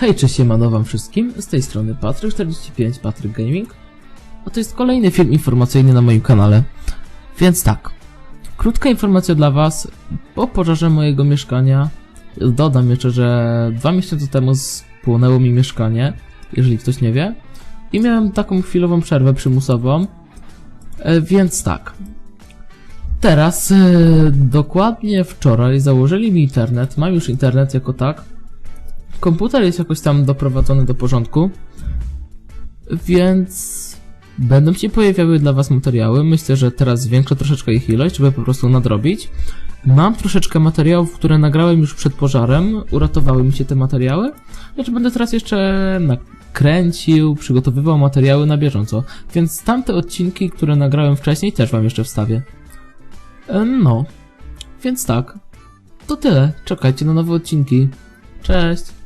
Hej, cześć, siemano wam wszystkim, z tej strony Patryk45, Patryk Gaming, a to jest kolejny film informacyjny na moim kanale. Więc tak, krótka informacja dla was po pożarze mojego mieszkania. Dodam jeszcze, że dwa miesiące temu spłonęło mi mieszkanie, jeżeli ktoś nie wie, i miałem taką chwilową przerwę przymusową, e, więc tak. Teraz, e, dokładnie wczoraj założyli mi internet, mam już internet jako tak, komputer jest jakoś tam doprowadzony do porządku, więc będą się pojawiały dla Was materiały. Myślę, że teraz zwiększę troszeczkę ich ilość, żeby po prostu nadrobić. Mam troszeczkę materiałów, które nagrałem już przed pożarem, uratowały mi się te materiały, lecz będę teraz jeszcze nakręcił, przygotowywał materiały na bieżąco, więc tamte odcinki, które nagrałem wcześniej, też Wam jeszcze wstawię. E, No, więc tak, to tyle. Czekajcie na nowe odcinki. Cześć!